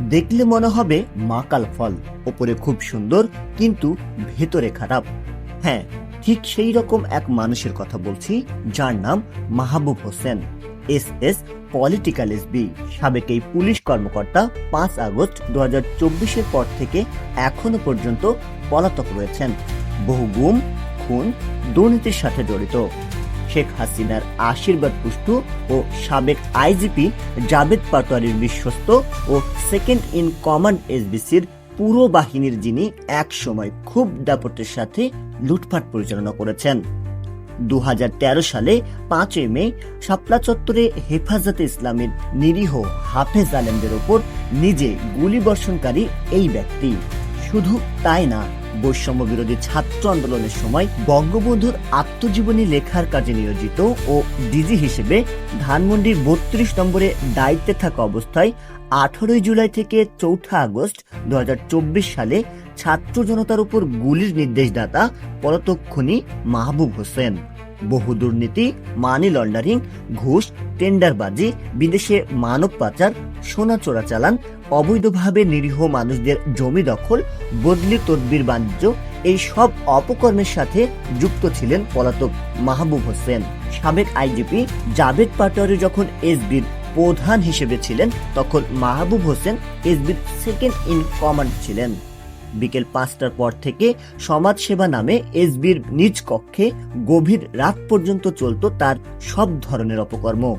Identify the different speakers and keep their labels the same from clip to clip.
Speaker 1: দেখলে মনে হবে মাকাল ফল, ওপরে খুব সুন্দর, কিন্তু ভেতরে খারাপ। হ্যাঁ ঠিক সেই রকম এক মানুষের কথা বলছি, যার নাম Mahbub Hossain, S S political SB সাবেক এই পুলিশ কর্মকর্তা পাঁচ আগস্ট দু হাজার চব্বিশের পর থেকে এখনও পর্যন্ত পলাতক রয়েছেন। বহু গুম, খুন, দুর্নীতির সাথে জড়িত। শেখ হাসিনার আশীর্বাদ পুষ্টু ও সাবেক আইজিপি জাভেদ পাটোয়ারির বিশ্বস্ত ও সেকেন্ড ইন কমান্ড এসবিসির পুরো বাহিনীর যিনি এক সময় খুব দাপটের সাথে লুটপাট পরিচালনা করেছেন। দু হাজার তেরো সালে পাঁচই মে শাপলা চত্বরে হেফাজতে ইসলামের নিরীহ হাফেজ আলেমদের ওপর নিজে গুলিবর্ষণকারী এই ব্যক্তি। শুধু তাই না, বৈষম্য বিরোধী ছাত্র আন্দোলনের সময় বঙ্গবন্ধুর আত্মজীবনী লেখার কাজে নিয়োজিত ও ডিজি হিসেবে ধানমন্ডির বত্রিশ নম্বরে দায়িত্বে থাকা অবস্থায় আঠারোই জুলাই থেকে চৌঠা আগস্ট দুহাজার চব্বিশ সালে ছাত্র জনতার উপর গুলির নির্দেশদাতা পরতক্ষণী মাহবুব হোসেন। বহু দুর্নীতি, মানি লন্ডারিং, ঘুষ, টেন্ডারবাজি, বিদেশে মানব পাচার, সোনা চোরাচালান অবৈধভাবে নিরীহ মানুষদের জমি দখল, বদলি তদবির বাণিজ্য, এই সব অপকর্মের সাথে যুক্ত ছিলেন পলাতক মাহবুব হোসেন। সাবেক আইজিপি জাভেদ পাটোয়ারি যখন এসবির প্রধান হিসেবে ছিলেন, তখন মাহবুব হোসেন এসবির সেকেন্ড ইন কমান্ড ছিলেন। বিকেল পাঁচটার পর থেকে সমাজ সেবা নামে এসবির নিজ কক্ষে গভীর রাত পর্যন্ত চলত তার সব ধরনের অপকর্ম।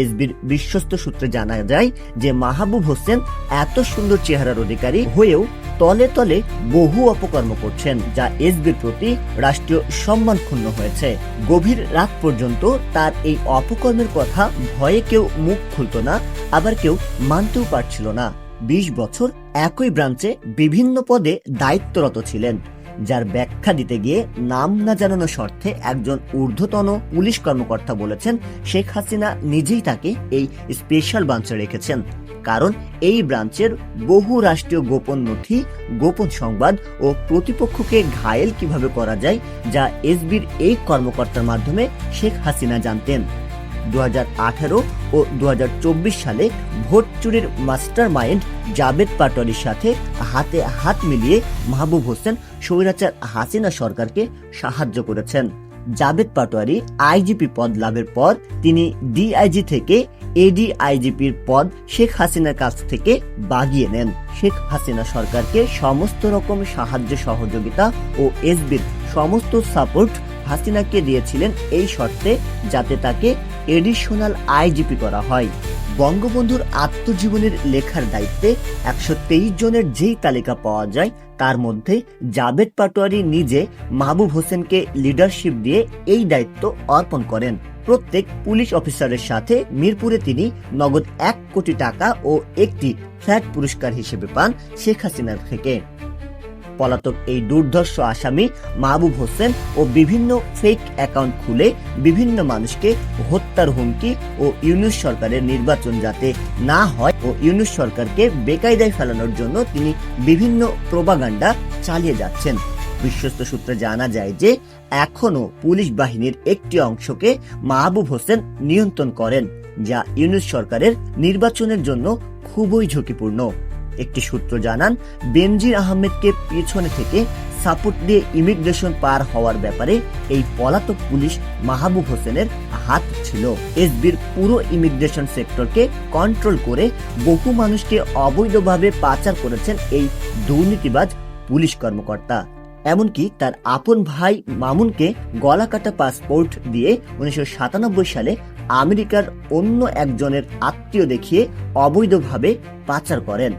Speaker 1: এসবির বিশ্বস্ত সূত্রে জানা যায় যে মাহবুব হোসেন এত সুন্দর চেহারার অধিকারী হয়েও তলে তলে বহু অপকর্ম করছেন, যা এসবির প্রতি রাষ্ট্রীয় সম্মান ক্ষুণ্ণ হয়েছে। গভীর রাত পর্যন্ত তার এই অপকর্মের কথা ভয়ে কেউ মুখ খুলত না, আবার কেউ মানতেও পারছিল না। বিশ বছর একই ব্রাঞ্চে বিভিন্ন পদে দায়িত্বরত ছিলেন। যার ব্যাখ্যা দিতে গিয়ে নাম না জানানো শর্তে একজন ঊর্ধ্বতন পুলিশ কর্মকর্তা বলেছেন, শেখ হাসিনা নিজেই তাকে এই স্পেশাল ব্রাঞ্চে রেখেছেন। কারণ এই ব্রাঞ্চের বহু রাষ্ট্রীয় গোপন নথি, গোপন সংবাদ ও প্রতিপক্ষকে ঘায়েল কীভাবে করা যায়, যা এসবির এই কর্মকর্তার মাধ্যমে শেখ হাসিনা জানতেন। দু ও দুহাজার চব্বিশ সালে ভোট চুরির মাস্টার মাইন্ড জাবেদ পাটোয়ারির সাথে হাতে হাত মিলিয়ে মাহবুব হোসেন স্বৈরাচার হাসিনা সরকারকে সাহায্য করেছেন। জাবেদ পাটোয়ারি আইজিপি পদ লাভের পর তিনি ডিআইজি থেকে এডিআইজিপির পদ শেখ হাসিনার কাছ থেকে বাগিয়ে নেন। শেখ হাসিনা সরকারকে সমস্ত রকম সাহায্য সহযোগিতা ও এসবির সমস্ত সাপোর্ট হাসিনাকে দিয়েছিলেন এই শর্তে যাতে তাকে এডিশনাল আইজিপি করা হয়। বঙ্গবন্ধুর আত্মজীবনীর লেখার দায়িত্বে একশো তেইশ জনের যেই তালিকা পাওয়া যায়, তার মধ্যে জাবেদ পাটোয়ারি নিজে মাহবুব হোসেনকে লিডারশিপ দিয়ে এই দায়িত্ব অর্পণ করেন। প্রত্যেক পুলিশ অফিসারের সাথে মিরপুরে তিনি নগদ এক কোটি টাকা ও একটি ফ্ল্যাট পুরস্কার হিসেবে পান শেখ হাসিনার থেকে। পলাতক এই দুর্ধর্ষ আসামি মাহবুব হোসেন ও বিভিন্ন ফেক অ্যাকাউন্ট খুলে বিভিন্ন মানুষকে হত্যার হুমকি ও ইউনুস সরকারের নির্বাচন যাতে না হয় ও ইউনুস সরকারকে বেকায়দায় ফেলানোর জন্য তিনি বিভিন্ন প্রোপাগান্ডা চালিয়ে যাচ্ছেন। বিশ্বস্ত সূত্রে জানা যায় যে এখনও পুলিশ বাহিনীর একটি অংশকে মাহবুব হোসেন নিয়ন্ত্রণ করেন, যা ইউনুস সরকারের নির্বাচনের জন্য খুবই ঝুঁকিপূর্ণ। একটি সূত্র জানান, বেনজির আহমেদকে পিছনে থেকে সাপোর্ট দিয়ে ইমিগ্রেশন পার হওয়ার ব্যাপারে এই পলাতক পুলিশ মাহবুব হোসেনের হাত ছিল। এসবির পুরো ইমিগ্রেশন সেক্টরকে কন্ট্রোল করে বহু মানুষকে অবৈধভাবে পাচার করেছেন এই দুর্নীতিবাজ পুলিশ কর্মকর্তা। এমনকি তার আপন ভাই মামুনকে গলাকাটা পাসপোর্ট দিয়ে উনিশশো সাতানব্বই সালে আমেরিকার অন্য একজনের আত্মীয় দেখিয়ে অবৈধভাবে পাচার করেন।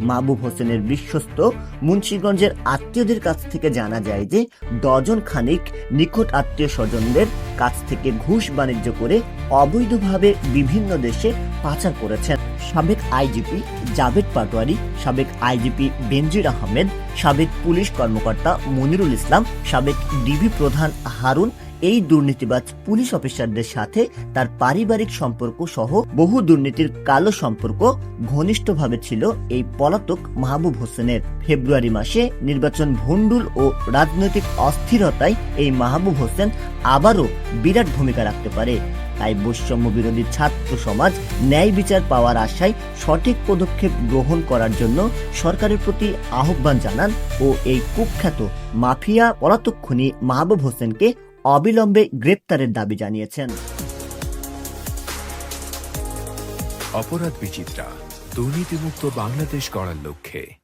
Speaker 1: মাহবুব হোসেনের বিশ্বস্ত মুন্সীগঞ্জের আত্মীয়দের কাছ থেকে জানা যায় যে, ডজন খানিক নিকট আত্মীয় স্বজনদের কাছ থেকে ঘুষ বাণিজ্য করে অবৈধভাবে বিভিন্ন দেশে পাচার করেছেন। সাবেক আইজিপি জাভেদ পাটোয়ারি, সাবেক আইজিপি বেনজির আহমেদ, সাবেক পুলিশ কর্মকর্তা মনিরুল ইসলাম, সাবেক ডিবি প্রধান হারুন এই দুর্নীতিবাজ পুলিশ অফিসারদের সাথে তার পারিবারিক সম্পর্ক সহ বহু দুর্নীতির কালো সম্পর্ক ঘনিষ্ঠভাবে ছিল এই পলাতক মাহবুব হোসেনের। ফেব্রুয়ারি মাসে নির্বাচন ভণ্ডুল ও রাজনৈতিক অস্থিরতায় এই মাহবুব হোসেন আবারও বিরাট ভূমিকা রাখতে পারে। তাই বৈষম্য বিরোধী ছাত্র সমাজ ন্যায় বিচার পাওয়ার আশায় সঠিক পদক্ষেপ গ্রহণ করার জন্য সরকারের প্রতি আহ্বান জানান ও এই কুখ্যাত মাফিয়া পলাতক্ষণী মাহবুব হোসেনকে অবিলম্বে গ্রেপ্তারের দাবি জানিয়েছেন।
Speaker 2: অপরাধ বিচিত্রা দুর্নীতিমুক্ত বাংলাদেশ গড়ার লক্ষ্যে।